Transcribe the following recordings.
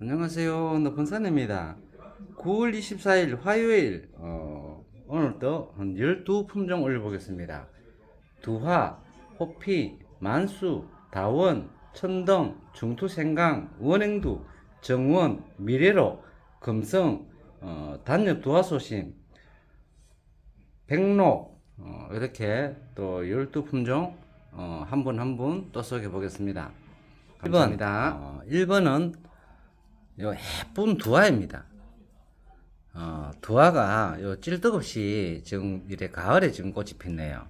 안녕하세요. 너분산입니다. 9월 24일 화요일, 어, 오늘도 한 12품종 올려보겠습니다. 두화, 호피, 만수, 다원, 천덩, 중투생강, 원행두, 정원, 미래로, 금성, 어, 단엽 두화소심, 백록, 어, 이렇게 또 12품종 어, 한 분 한 분 또 소개해 보겠습니다. 감사합니다. 어, 1번은 요 예쁜 두화입니다. 어, 두화가 요 찔떡없이 지금 이래 가을에 지금 꽃이 폈네요.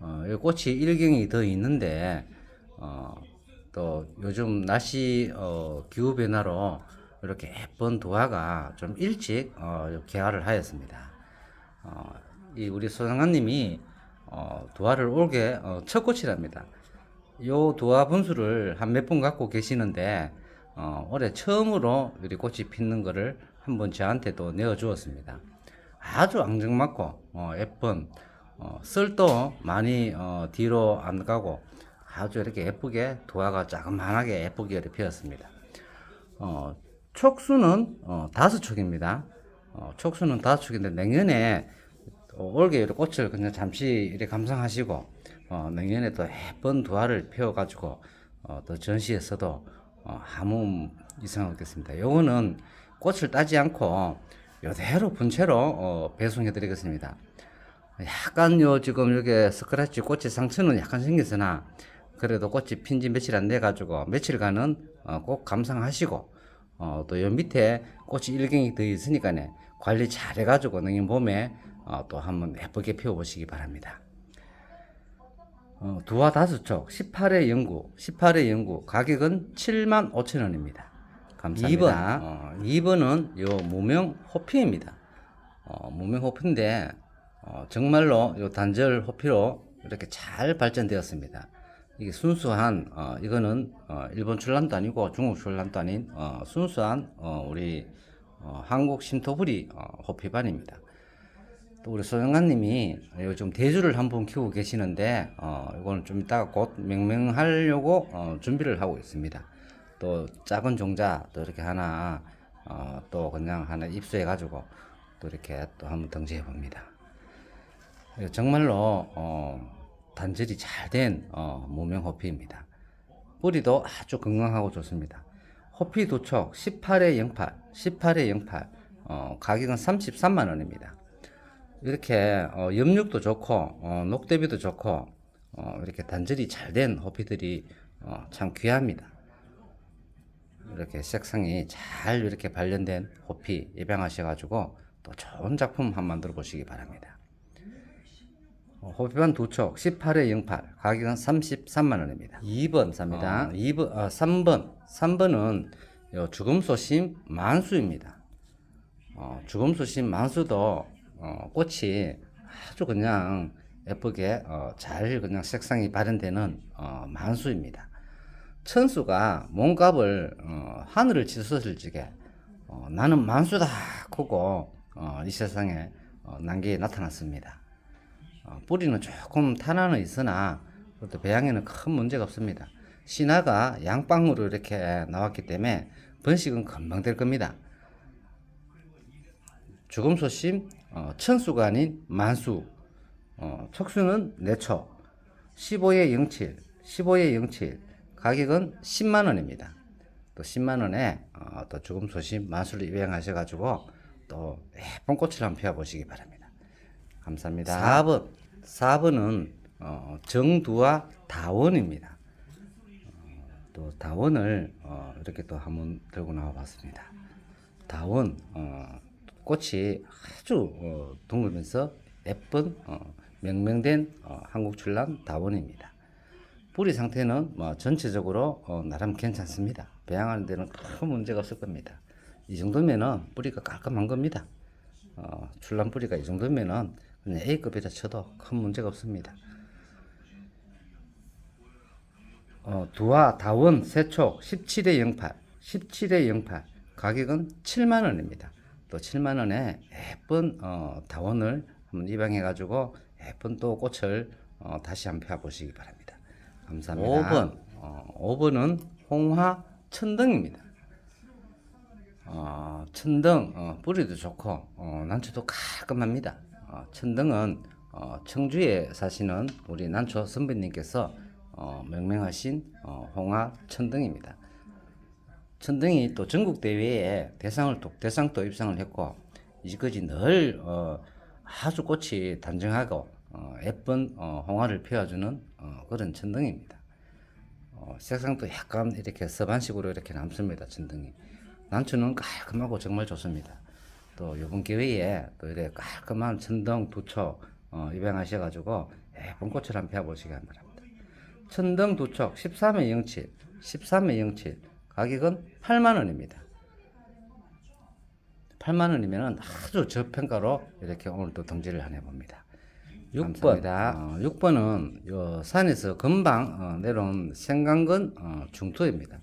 어, 요 꽃이 일경이 더 있는데 어, 또 요즘 날씨 어, 기후 변화로 이렇게 예쁜 두화가 좀 일찍 어, 요 개화를 하였습니다. 어, 이 우리 소장관님이 어, 두화를 올게 어, 첫 꽃이랍니다. 요 두화 분수를 한 몇 분 갖고 계시는데 어, 올해 처음으로 우리 꽃이 피는 거를 한번 저한테도 내어 주었습니다. 아주 앙증맞고 어, 예쁜 어, 썰도 많이 어, 뒤로 안 가고 아주 이렇게 예쁘게 두화가 자그만하게 예쁘게 이렇게 피었습니다. 어, 촉수는 어, 다섯 촉입니다. 어, 촉수는 다섯 촉인데 내년에 또 올게 꽃을 그냥 잠시 이렇게 감상하시고 어, 내년에 또 예쁜 두화를 피워가지고 어, 또 전시에서도 어, 아무 이상 없겠습니다. 요거는 꽃을 따지 않고 요대로 분채로 어, 배송해 드리겠습니다. 약간 요 지금 여기 스크래치 꽃이 상처는 약간 생겼으나 그래도 꽃이 핀 지 며칠 안 돼 가지고 며칠간은 어, 꼭 감상하시고 어, 또 요 밑에 꽃이 일경이 더 있으니까네 관리 잘 해가지고 내년 봄에 어, 또 한번 예쁘게 피워보시기 바랍니다. 어, 두화 다섯 촉 18회 연구 18회 연구 가격은 7만 5천 원입니다. 감사합니다. 2번 어, 2번은 요 무명 호피입니다. 어, 무명 호피인데 어, 정말로 요 단절 호피로 이렇게 잘 발전되었습니다. 이게 순수한 어, 이거는 어, 일본 출란도 아니고 중국 출란도 아닌 어, 순수한 어, 우리 어, 한국 신토부리 어, 호피반입니다. 또 우리 소영관님이 요즘 대주를 한분 키우고 계시는데 어 이거는 좀 이따가 곧 명명하려고 어, 준비를 하고 있습니다. 또 작은 종자 또 이렇게 하나 어, 또 그냥 하나 입수해 가지고 또 이렇게 또 한번 등재해 봅니다. 정말로 어, 단절이 잘된 어, 무명 호피입니다. 뿌리도 아주 건강하고 좋습니다. 호피 도촉 18에 08, 18에 08, 어, 가격은 33만 원입니다. 이렇게 어, 염육도 좋고 어, 녹대비도 좋고 어, 이렇게 단절이 잘 된 호피들이 어, 참 귀합니다. 이렇게 색상이 잘 이렇게 발견된 호피 입양하셔가지고 또 좋은 작품 한번 만들어 보시기 바랍니다. 어, 호피반 두촉 18회 08 가격은 33만 원입니다. 2번 삽니다. 2번 아, 3번 3번은 요 죽음소심 만수입니다. 어, 죽음소심 만수도 어, 꽃이 아주 그냥 예쁘게 어, 잘 그냥 색상이 발현되는 어, 만수입니다. 천수가 몸값을 어, 하늘을 치솟을 적에 어, 나는 만수다 크고 어, 이 세상에 어, 난게 나타났습니다. 어, 뿌리는 조금 탄화는 있으나 그것도 배양에는 큰 문제가 없습니다. 신화가 양방으로 이렇게 나왔기 때문에 번식은 금방 될 겁니다. 죽음 소심 어, 천수가 아닌 만수 어, 척수는 내초 15에 07 15에 07 가격은 10만 원입니다. 또 10만 원에 어, 또 죽음 소심 만수를 입양하셔 가지고 또 예쁜 꽃을 한번 피워 보시기 바랍니다. 감사합니다. 4번 4번은 어, 정두와 다원입니다. 어, 또 다원을 어, 이렇게 또 한번 들고 나와 봤습니다. 다원 어, 꽃이 아주 어, 둥글면서 예쁜 어, 명명된 어, 한국 출란 다원입니다. 뿌리 상태는 뭐 전체적으로 어, 나름 괜찮습니다. 배양하는 데는 큰 문제가 없을 겁니다. 이 정도면은 뿌리가 깔끔한 겁니다. 어, 출란 뿌리가 이 정도면은 그냥 A급에다 쳐도 큰 문제가 없습니다. 어, 두화 다원 세촉 17에 08 17에 08 가격은 7만 원입니다. 또 7만 원에 예쁜 어, 다원을 한번 입양해 가지고 예쁜 또 꽃을 어, 다시 한번 펴 보시기 바랍니다. 감사합니다. 5번 어, 5번은 홍화 천등입니다. 천등 어, 뿌리도 좋고 어, 난초도 깔끔합니다. 어, 천등은 어, 청주에 사시는 우리 난초 선배님께서 어, 명명하신 어, 홍화 천등입니다. 천등이 또 전국 대회에 대상을 또 대상도 입상을 했고 이제까지 늘 어, 아주 꽃이 단정하고 어, 예쁜 어, 홍화를 피워주는 어, 그런 천등입니다. 어, 색상도 약간 이렇게 서반식으로 이렇게 남습니다. 천등이 난초는 깔끔하고 정말 좋습니다. 또 이번 기회에 또 이렇게 깔끔한 천등 두촉 어, 입양하셔가지고 예쁜 꽃을 한번 피워보시기 바랍니다. 천등 두촉 13회 07, 13회 07 가격은 8만 원입니다. 8만 원이면 아주 저평가로 이렇게 오늘 또 등지를 안 해봅니다. 6번, 어, 6번은 요 산에서 금방 어, 내려온 생강근 어, 중투입니다.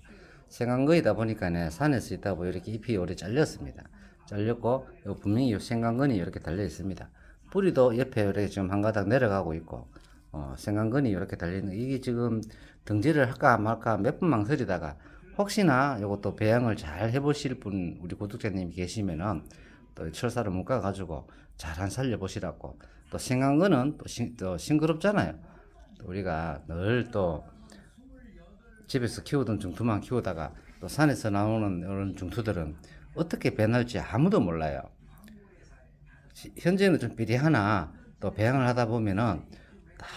생강근이다 보니까 네, 산에서 있다 보니 이렇게 잎이 오래 잘렸습니다. 잘렸고 요 분명히 요 생강근이 이렇게 달려 있습니다. 뿌리도 옆에 이렇게 좀한 가닥 내려가고 있고 어, 생강근이 이렇게 달리는 이게 지금 등지를 할까 말까 몇 번 망설이다가 혹시나 이것도 배양을 잘 해보실 분 우리 구독자님이 계시면은 또 철사를 묶어 가지고 잘 한 살려 보시라고 또 생강근은 또, 싱, 또 싱그럽잖아요. 또 우리가 늘 또 집에서 키우던 중투만 키우다가 또 산에서 나오는 이런 중투들은 어떻게 배날지 아무도 몰라요. 시- 현재는 좀 비리하나 또 배양을 하다 보면은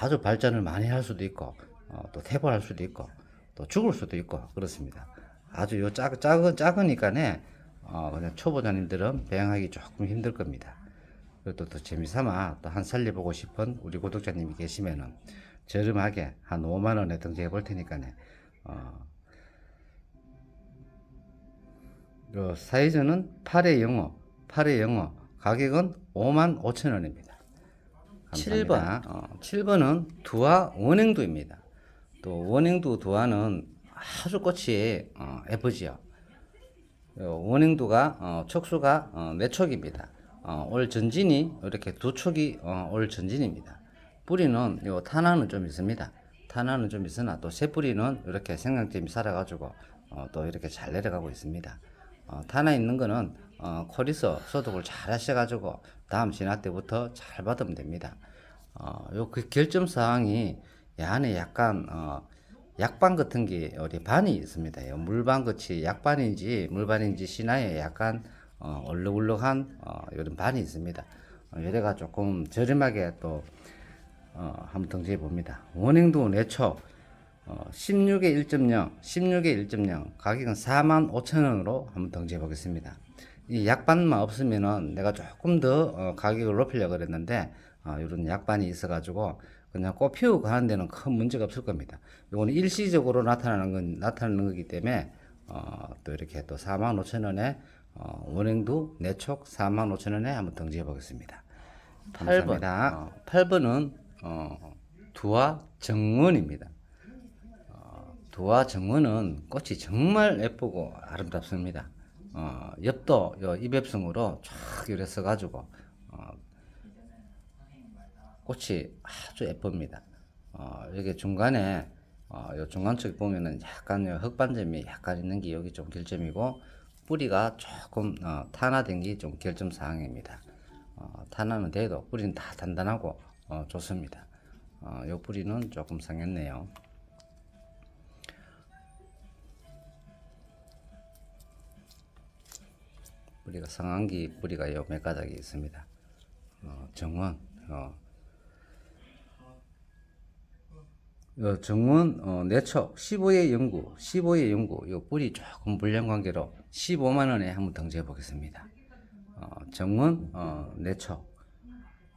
아주 발전을 많이 할 수도 있고 어, 또 퇴보할 수도 있고 또 죽을 수도 있고 그렇습니다. 아주 요 작, 작은 작으니까네 어, 그냥 초보자님들은 배양하기 조금 힘들 겁니다. 그래도 또 재미삼아 또 한 살려보고 싶은 우리 구독자님이 계시면은 저렴하게 한 5만 원에 등재해 볼 테니까네. 어, 요 사이즈는 8의 영어, 8의 영어 가격은 5만 5천 원입니다. 7번, 어, 7번은 두화 원행두입니다. 또 원행두 두화는 아주 꽃이 어, 예쁘지요. 요 원행두가 어, 촉수가 어, 네 촉입니다. 어, 올 전진이 이렇게 두 촉이 어, 올 전진입니다. 뿌리는 요 탄화는 좀 있습니다. 탄화는 좀 있으나 또 새 뿌리는 이렇게 생강점이 살아가지고 어, 또 이렇게 잘 내려가고 있습니다. 어, 탄화 있는 거는 어, 코리서 소독을 잘 하셔가지고 다음 진화 때부터 잘 받으면 됩니다. 어, 요 그 결점 사항이 이 안에 약간 어, 약반 같은 게 우리 반이 있습니다. 요 물반 같이 약반인지 물반인지 신화에 약간 어, 얼룩얼룩한 어, 이런 반이 있습니다. 어, 얘가 조금 저렴하게 또 어, 한번 등재해 봅니다. 원행도 내초 어, 16에 1.0, 16에 1.0 가격은 4만 5천 원으로 한번 등재해 보겠습니다. 이 약반만 없으면은 내가 조금 더 어, 가격을 높이려고 그랬는데 어, 이런 약반이 있어가지고 그냥 꽃 피우고 하는 데는 큰 문제가 없을 겁니다. 이거는 일시적으로 나타나는 건 나타나는 거기 때문에 어, 또 이렇게 또 4만 5천 원에 어, 원행도 내촉 4만 5천 원에 한번 등재해 보겠습니다. 8번, 어, 8번은 어, 두화 정원입니다. 어, 두화 정원은 꽃이 정말 예쁘고 아름답습니다. 어, 엽도 요 이백성으로 쫙 이래 써가지고 어, 꽃이 아주 예쁩니다. 어, 여기 중간에 어, 요 중간 쪽에 보면은 약간 요 흑반점이 약간 있는 게 여기 좀 결점이고 뿌리가 조금 어, 탄화된 게 좀 결점 사항입니다. 어, 탄화는 돼도 뿌리는 다 단단하고 어, 좋습니다. 어, 요 뿌리는 조금 상했네요. 뿌리가 상한기 뿌리가 요 몇 가닥이 있습니다. 어, 정원 어, 어, 정원 어, 내초 15의 연구 15의 연구 요 뿌리 조금 불량 관계로 15만 원에 한번 등재해 보겠습니다. 어, 정원 어, 내초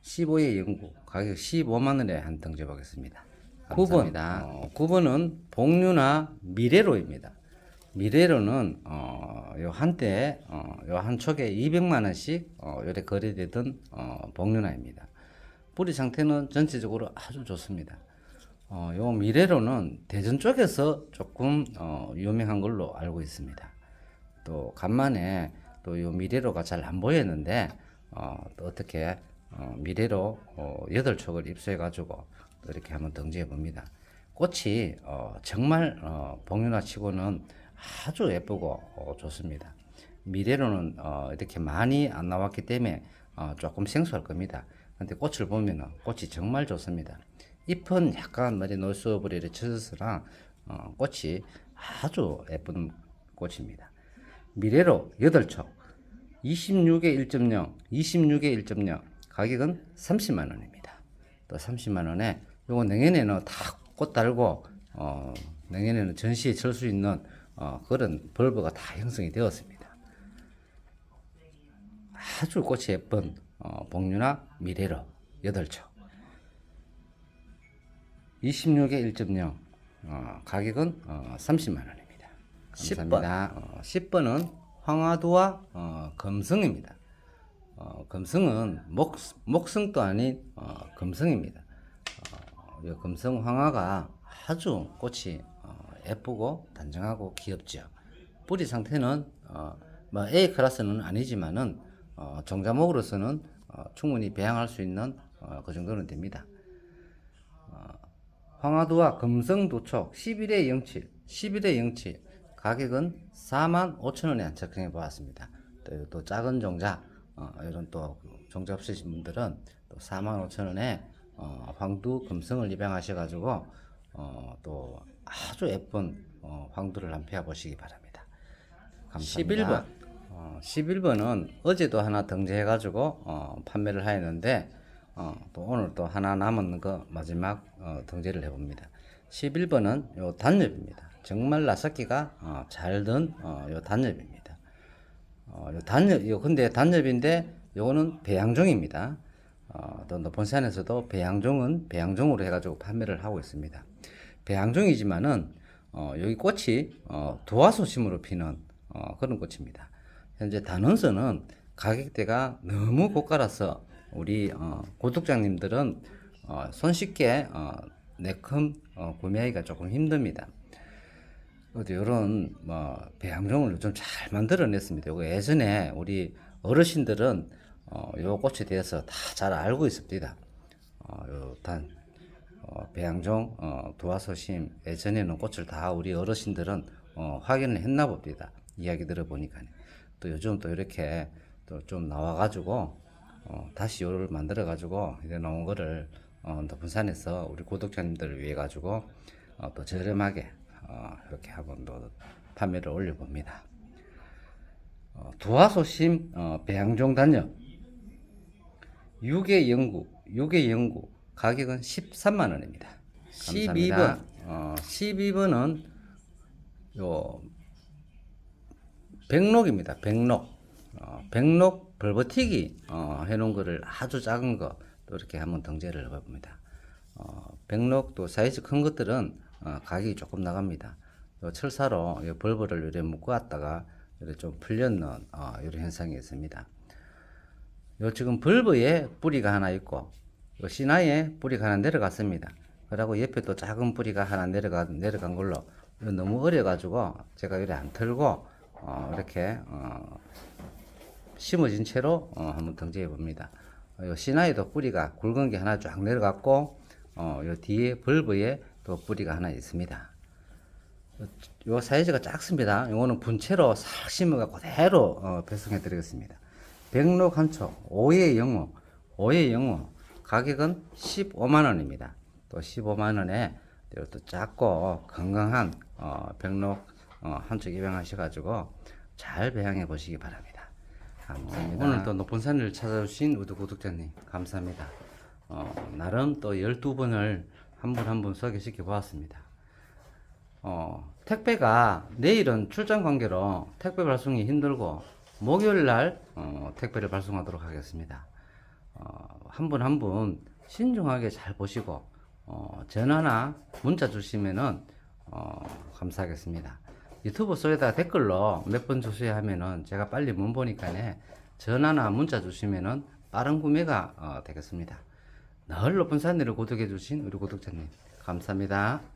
15의 연구 가격 15만 원에 한 등재해 보겠습니다. 9번 어, 9번은 복류나 미래로입니다. 미래로는 어, 요 한때 어, 요한 촉에 200만 원씩 어, 요래 거래되던 어, 복류나입니다. 뿌리 상태는 전체적으로 아주 좋습니다. 어, 요 미래로는 대전 쪽에서 조금 어, 유명한 걸로 알고 있습니다. 또 간만에 또 요 미래로가 잘 안 보였는데 어, 또 어떻게 어, 미래로 어, 여덟 촉을 입수해 가지고 또 이렇게 한번 등재해 봅니다. 꽃이 어, 정말 어, 복륜화 치고는 아주 예쁘고 어, 좋습니다. 미래로는 어, 이렇게 많이 안 나왔기 때문에 어, 조금 생소할 겁니다. 근데 꽃을 보면은 꽃이 정말 좋습니다. 잎은 약간 머리 노스버리를 쳐서랑 어, 꽃이 아주 예쁜 꽃입니다. 미래로 8촉 26에 1.0 26에 1.0 가격은 30만 원입니다. 또 30만 원에 요거 내년에는 다 꽃 달고 어, 내년에는 전시에 칠수 있는 어, 그런 벌브가 다 형성이 되었습니다. 아주 꽃이 예쁜 어, 복류나 미래로 8촉 26에 1.0 어, 가격은 어, 30만 원입니다. 감사합니다. 어, 10번은 황화도와 어, 금성입니다. 어, 금성은 목, 목성도 아닌 어, 금성입니다. 어, 이 금성 황화가 아주 꽃이 어, 예쁘고 단정하고 귀엽죠. 뿌리 상태는 어, 뭐 A 클래스는 아니지만은 어, 종자목으로서는 어, 충분히 배양할 수 있는 어, 그 정도는 됩니다. 황화도와 금성도촉 11에 07, 11에 07 가격은 4만 5천 원에 안착해 보았습니다. 또, 또 작은 종자 어, 이런 또 종자 없으신 분들은 또 4만 5천 원에 어, 황두 금성을 입양하셔 가지고 어, 또 아주 예쁜 어, 황두를 한피해 보시기 바랍니다. 감사합니다. 11번. 어, 11번은 어제도 하나 등재해 가지고 어, 판매를 하였는데 어, 또 오늘 또 하나 남은 거 마지막 어, 등재를 해봅니다. 11번은 요 단엽입니다. 정말 나삭기가 어, 잘든 어, 요 단엽입니다. 어, 요 단엽, 요 근데 단엽인데 요거는 배양종입니다. 어, 또 높은 산에서도 배양종은 배양종으로 해가지고 판매를 하고 있습니다. 배양종이지만은 어, 여기 꽃이 어, 도화소심으로 피는 어, 그런 꽃입니다. 현재 단원서는 가격대가 너무 고가라서 우리 어, 구독자님들은 어, 손쉽게 어, 내큼 어, 구매하기가 조금 힘듭니다. 이런 뭐 배양종을 좀 잘 만들어냈습니다. 이거 예전에 우리 어르신들은 어, 요 꽃에 대해서 다 잘 알고 있습니다. 어, 요단 어, 배양종 어, 도화소심 예전에는 꽃을 다 우리 어르신들은 어, 확인을 했나 봅니다. 이야기 들어보니까 또 요즘 또 이렇게 또 좀 나와가지고 어, 다시 요를 만들어 가지고 이제 나온 거를 어, 높은 산에서 우리 구독자님들을 위해 가지고 어, 또 저렴하게 어, 이렇게 한번 또 판매를 올려봅니다. 어, 두화소심 어, 배양종 단역 6의 연구 6의 연구 가격은 13만 원입니다. 12번 어, 12번은 요 백록입니다. 백록 어, 백록 벌버티기 어, 해놓은 거를 아주 작은 거 또 이렇게 한번 등재를 해봅니다. 어, 백록 또 사이즈 큰 것들은 어, 가격이 조금 나갑니다. 요 철사로 요 벌버를 이렇게 묶어왔다가 이렇게 좀 풀렸는 어, 이런 현상이 있습니다. 요 지금 벌브에 뿌리가 하나 있고 요 시나에 뿌리가 하나 내려갔습니다. 그리고 옆에 또 작은 뿌리가 하나 내려가 내려간 걸로 너무 어려 가지고 제가 이렇게 안 털고 어, 이렇게 어, 심어진 채로 어, 한번 등재해 봅니다. 어, 요 시나에도 뿌리가 굵은 게 하나 쫙 내려갔고 어, 요 뒤에 벌브에 또 뿌리가 하나 있습니다. 요 사이즈가 작습니다. 요거는 분채로 싹 심어가 그대로 어, 배송해 드리겠습니다. 백록 한초 5의 영어 5의 영어 가격은 15만 원입니다. 또 15만 원에 또 작고 건강한 어, 백록 어, 한쪽 입양하셔가지고 잘 배양해 보시기 바랍니다. 감사합니다. 오늘 또 높은 산을 찾아주신 우리 구독자님 감사합니다. 어, 나름 또 12번을 한 분 한 분 소개시켜 보았습니다. 어, 택배가 내일은 출장 관계로 택배 발송이 힘들고 목요일 날 어, 택배를 발송하도록 하겠습니다. 어, 한 분 한 분 신중하게 잘 보시고 어, 전화나 문자 주시면은 어, 감사하겠습니다. 유튜브 속에다 댓글로 몇번 주세요 하면은 제가 빨리 못 보니까네 전화나 문자 주시면은 빠른 구매가 어, 되겠습니다. 늘 높은 산내를 구독해 주신 우리 구독자님 감사합니다.